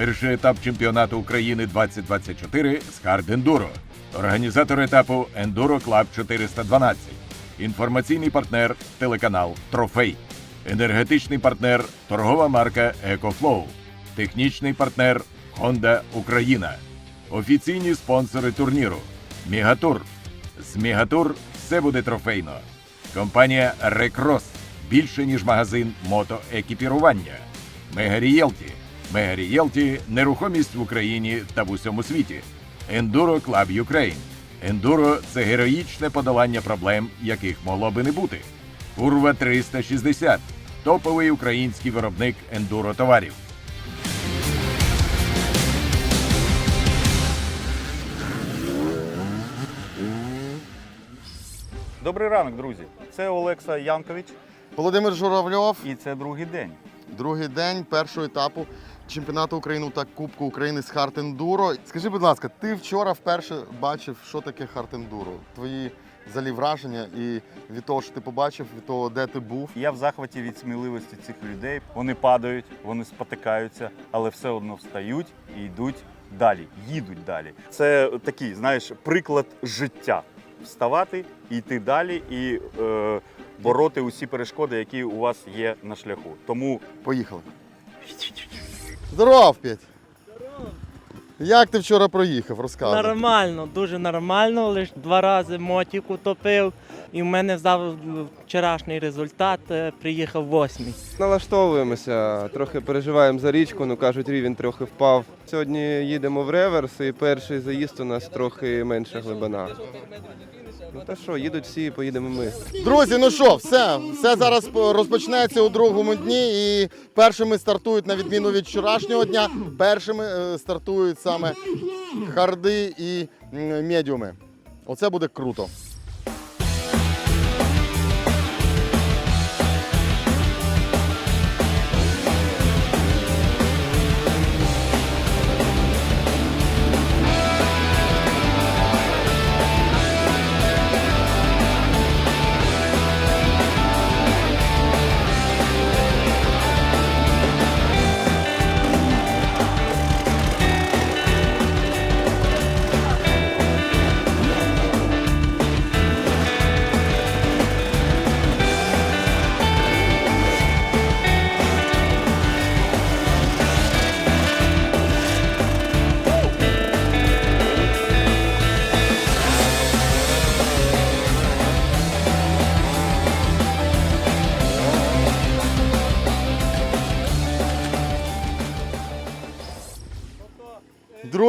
Перший етап чемпіонату України 2024 з Enduro. Організатор етапу Enduro Club 412. Інформаційний партнер телеканал Трофей. Енергетичний партнер торгова марка EcoFlow. Технічний партнер Honda Україна. Офіційні спонсори турніру. Мігатур. З Мігатур все буде трофейно. Компанія Рекрос більше ніж магазин мотоекіпірування. Мегарієлті. Мегарієлті нерухомість в Україні та в усьому світі. Enduro Club Ukraine. Ендуро це героїчне подолання проблем, яких могло би не бути. Курва 360 топовий український виробник ендуро товарів. Добрий ранок, друзі. Це Олекса Янкович, Володимир Журавльов, і це другий день. другий день першого етапу чемпіонату України та Кубку України з Харт-Ендуро. Скажи, будь ласка, ти вчора вперше бачив, що таке Харт-Ендуро? Твої взагалі враження і від того, що ти побачив, від того, де ти був. Я в захваті від сміливості цих людей. Вони падають, вони спотикаються, але все одно встають і йдуть далі, їдуть далі. Це такий, знаєш, приклад життя. Вставати, йти далі і е, бороти усі перешкоди, які у вас є на шляху. Тому Поїхали. Здоров, Петь! Як ти вчора проїхав? Розказуй. Нормально, дуже нормально. Лише два рази мотик утопив. І в мене здав вчорашній результат. е, Приїхав восьмий. Налаштовуємося, трохи переживаємо за річку, ну кажуть, рівень трохи впав. Сьогодні їдемо в реверс, і перший заїзд у нас трохи менша глибина. Ну та що, їдуть всі, поїдемо ми. Друзі, ну що, все, все зараз розпочнеться у другому дні. І першими стартують, на відміну від вчорашнього дня, першими е, стартують саме харди і медіуми. Оце буде круто.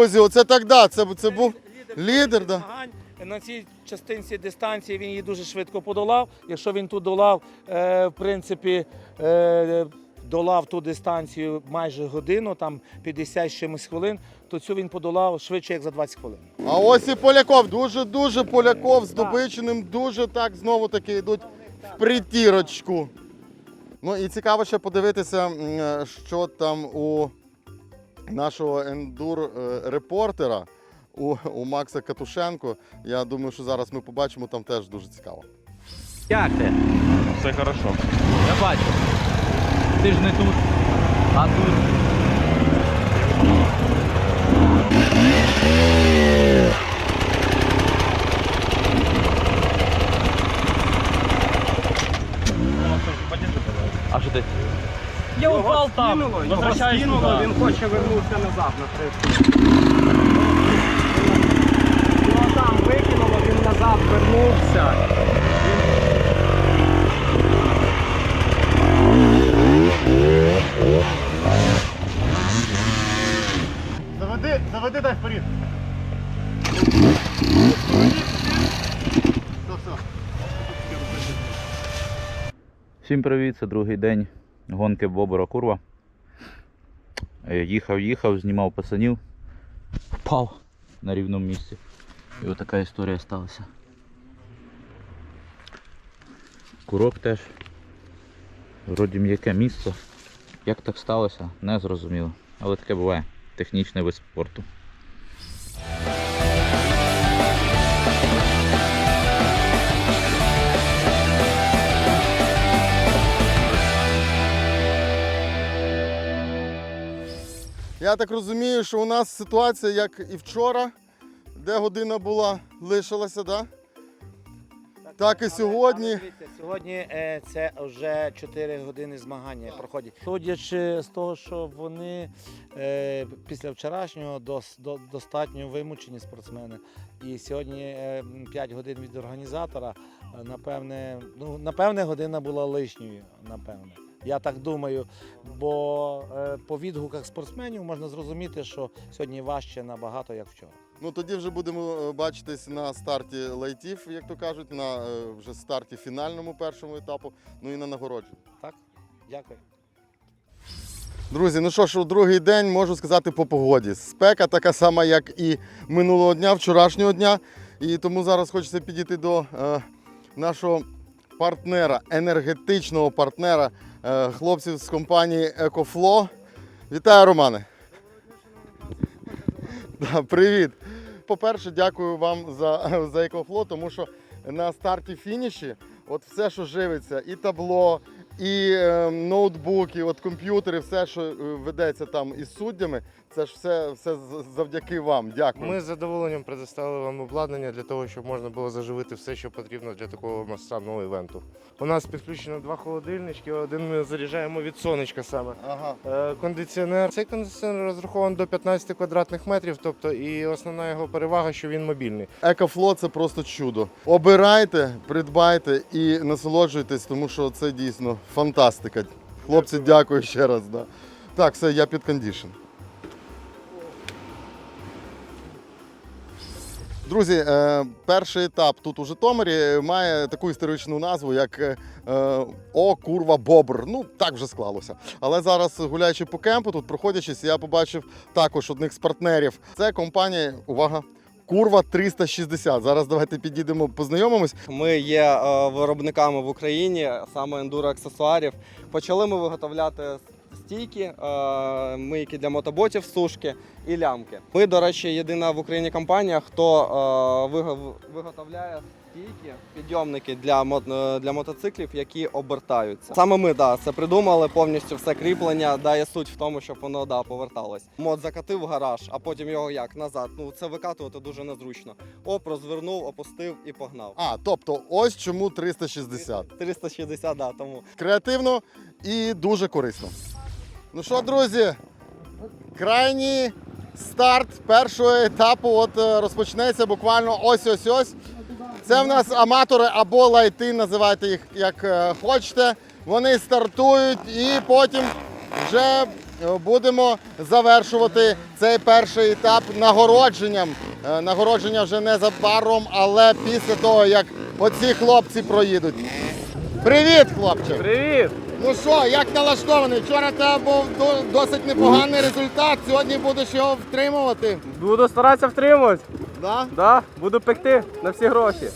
Друзі, оце так да. Це, це був лідер. Да. Змагань. На цій частинці дистанції він її дуже швидко подолав. Якщо він тут долав, е, в принципі, е, долав ту дистанцію майже годину, там 50 з чимось хвилин, то цю він подолав швидше, як за 20 хвилин. А ось і Поляков. Дуже-дуже Поляков з Дубичиним. Дуже так знову таки йдуть в притірочку. Ну і цікаво ще подивитися, м, е, що там у нашого ендур-репортера, у, у Макса Катушенко. Я думаю, що зараз ми побачимо там теж дуже цікаво. Як ти? все хорошо. Я бачу. Ти ж не тут, а тут. А що ти? Я упав там. Возвращаюсь туди. він хоче вернутися назад на трip. Його там викинуло, він назад вернувся. Заведи, заведи дай вперед. Всім привіт, це другий день гонки Бобора Курва. Е, Їхав, їхав, знімав пацанів, впав на рівному місці. І отака історія сталася. Курок теж. Вроді м'яке місце. Як так сталося, не зрозуміло. Але таке буває. Технічний вид спорту. Я так розумію, що у нас ситуація, як і вчора, де година була, лишилася, да? Так і сьогодні. Дивіться, Сьогодні е, це вже 4 години змагання проходять. Судячи з того, що вони е, після вчорашнього дос, до, достатньо вимучені спортсмени. І сьогодні е, 5 годин від організатора, е, напевне, ну, напевне, година була лишньою, напевне. Я так думаю, бо е, по відгуках спортсменів можна зрозуміти, що сьогодні важче набагато, як вчора. Ну тоді вже будемо е, бачитись на старті лайтів, як то кажуть, на е, вже старті фінальному першому етапу, ну і на нагородженні. Так? Дякую. Друзі, ну що ж, у другий день можу сказати по погоді. Спека така сама, як і минулого дня, вчорашнього дня. І тому зараз хочеться підійти до е, нашого партнера, енергетичного партнера, хлопців з компанії EcoFlow. Вітаю, Романе. Да, привіт. По-перше, дякую вам за, за EcoFlow, тому що на старті фініші от все, що живиться, і табло, і е, ноутбуки, от комп'ютери, все, що е, ведеться там із суддями, це ж все, все завдяки вам. Дякую. Ми з задоволенням предоставили вам обладнання для того, щоб можна було заживити все, що потрібно для такого масштабного івенту. У нас підключено два холодильнички, один ми заряджаємо від сонечка саме. Ага. Е, Кондиціонер. Цей кондиціонер розрахований до 15 квадратних метрів, тобто і основна його перевага, що він мобільний. Екофло це просто чудо. Обирайте, придбайте і насолоджуйтесь, тому що це дійсно фантастика. Хлопці, дякую ще раз. Да. Так, все, я під кондішн. Друзі, е, перший етап тут у Житомирі має таку історичну назву, як е, е, О, курва бобр. Ну, так вже склалося. Але зараз, гуляючи по кемпу, тут проходячись, я побачив також одних з партнерів. Це компанія, увага, Курва 360. Зараз давайте підійдемо, познайомимось. Ми є е, виробниками в Україні, саме ендуро аксесуарів. Почали ми виготовляти стійки, е, мийки для мотоботів, сушки і лямки. Ми, до речі, єдина в Україні компанія, хто е, виго- виготовляє стійки, підйомники для, мо- е, для мотоциклів, які обертаються. Саме ми да, це придумали повністю все кріплення. Да, є суть в тому, щоб воно да, поверталось. Мод закатив в гараж, а потім його як назад. Ну це викатувати дуже незручно. Оп, розвернув, опустив і погнав. А, тобто, ось чому 360. 360, да, тому. Креативно і дуже корисно. Ну що, друзі, крайній старт першого етапу от е, розпочнеться буквально ось ось ось. Це в нас аматори або лайти, називайте їх як е, хочете. Вони стартують і потім вже е, будемо завершувати цей перший етап нагородженням. Нагородження вже незабаром, але після того, як оці хлопці проїдуть. Привіт, хлопче! Привіт! Ну що, як налаштований? Вчора це тебе був досить непоганий результат. Сьогодні будеш його втримувати. Буду старатися втримувати. Да? Да, буду пекти на всі гроші.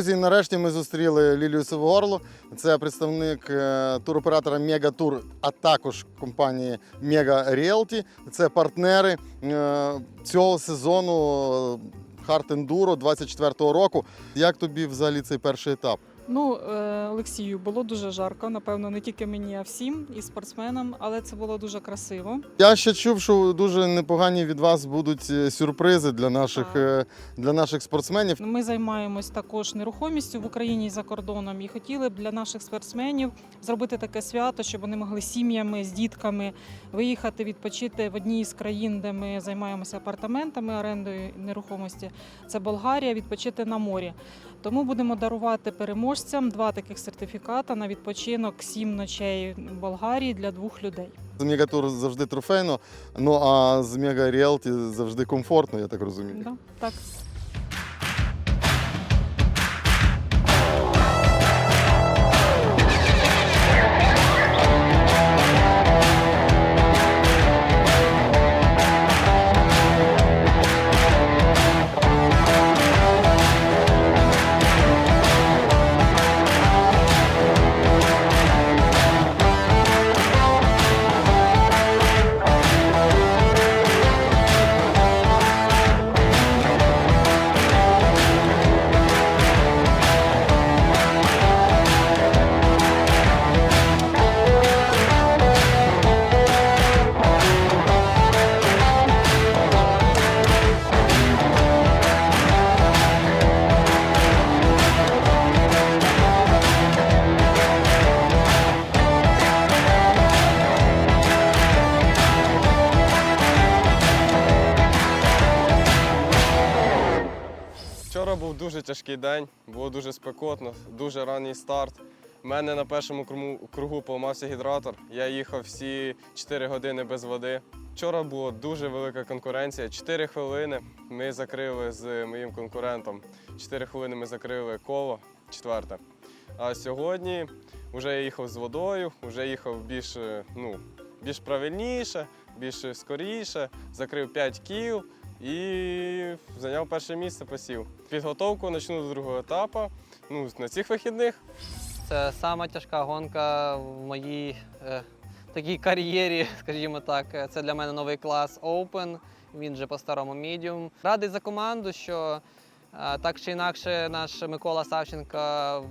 Друзі, нарешті ми зустріли Лілію Сивогорлу. Це представник е, туроператора Мегатур, а також компанії Мега Ріелті. Це партнери е, цього сезону Hard Enduro 24-го року. Як тобі взагалі цей перший етап? Ну, е, Олексію, було дуже жарко. Напевно, не тільки мені, а всім і спортсменам, але це було дуже красиво. Я ще чув, що дуже непогані від вас будуть е, сюрпризи для наших, Так. е, для наших спортсменів. Ми займаємось також нерухомістю в Україні і за кордоном і хотіли б для наших спортсменів зробити таке свято, щоб вони могли сім'ями, з дітками виїхати відпочити в одній з країн, де ми займаємося апартаментами, орендою нерухомості. Це Болгарія, відпочити на морі. Тому будемо дарувати переможцям два таких сертифіката на відпочинок сім ночей в Болгарії для двох людей. З Мегатур завжди трофейно, ну а з Мега Ріелті завжди комфортно, я так розумію. Да, так. Дуже тяжкий день, було дуже спекотно, дуже ранній старт. У мене на першому кругу, поламався гідратор. Я їхав всі 4 години без води. Вчора була дуже велика конкуренція. 4 хвилини ми закрили з моїм конкурентом. 4 хвилини ми закрили коло четверте. А сьогодні вже я їхав з водою, вже їхав більш, ну, більш правильніше, більш скоріше, закрив 5 кіл і зайняв перше місце, посів. Підготовку почну до другого етапу. Ну, на цих вихідних Це сама тяжка гонка в моїй е, такій кар'єрі, скажімо так. Це для мене новий клас Open, він же по-старому Medium. Радий за команду, що е, так чи інакше наш Микола Савченко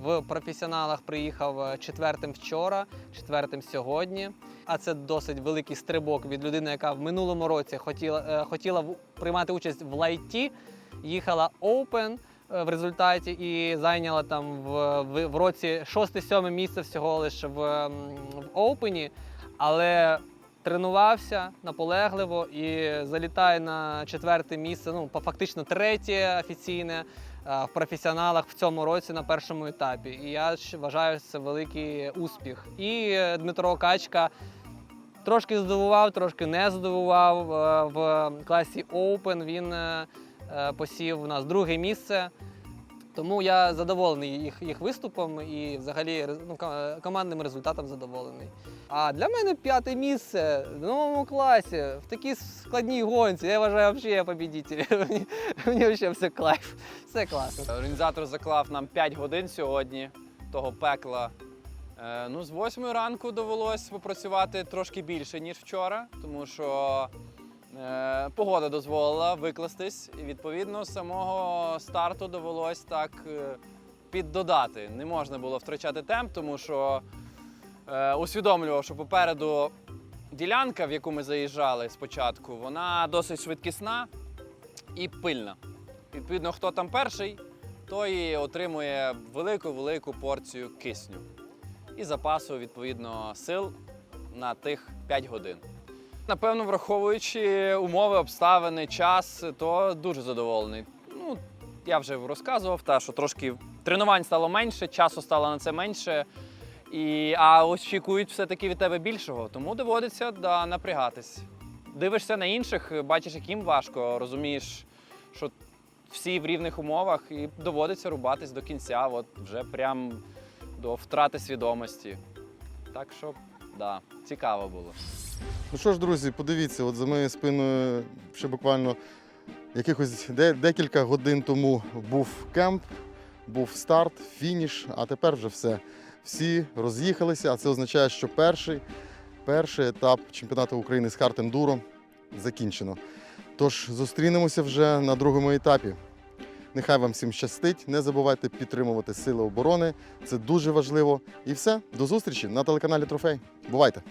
в професіоналах приїхав е, четвертим вчора, четвертим сьогодні. А це досить великий стрибок від людини, яка в минулому році хотіла, е, хотіла приймати участь в лайті, їхала Open е, в результаті і зайняла там в, в, в році 6-7 місце всього лише в, в Опені, але тренувався наполегливо і залітає на четверте місце, ну фактично третє офіційне е, в професіоналах в цьому році на першому етапі. І я вважаю це великий успіх. І Дмитро Качка. Трошки здивував, трошки не здивував Е, в класі Open. Він е, е, посів у нас друге місце. Тому я задоволений їх, їх виступом і взагалі ну, командним результатом задоволений. А для мене п'яте місце в новому класі, в такій складній гонці. Я вважаю, взагалі я побідитель. Мені, мені взагалі все кайф, все класно. Організатор заклав нам 5 годин сьогодні того пекла. Е, Ну, з 8 ранку довелось попрацювати трошки більше, ніж вчора, тому що е, погода дозволила викластись. І відповідно з самого старту довелось так е, піддодати. Не можна було втрачати темп, тому що е, усвідомлював, що попереду ділянка, в яку ми заїжджали спочатку, вона досить швидкісна і пильна. Відповідно, хто там перший, той отримує велику-велику порцію кисню і запасу, відповідно, сил на тих 5 годин. Напевно, враховуючи умови, обставини, час, то дуже задоволений. Ну, я вже розказував, та, що трошки тренувань стало менше, часу стало на це менше. І, а очікують все-таки від тебе більшого, тому доводиться да, напрягатись. Дивишся на інших, бачиш, яким важко, розумієш, що всі в рівних умовах і доводиться рубатись до кінця, от вже прям до втрати свідомості. Так що, да, цікаво було. Ну що ж, друзі, подивіться, от за моєю спиною ще буквально якихось де- декілька годин тому був кемп, був старт, фініш, а тепер вже все. Всі роз'їхалися, а це означає, що перший, перший етап чемпіонату України з хард ендуро закінчено. Тож зустрінемося вже на другому етапі. Нехай вам всім щастить. Не забувайте підтримувати Сили оборони. Це дуже важливо. І все, до зустрічі на телеканалі Трофей. Бувайте!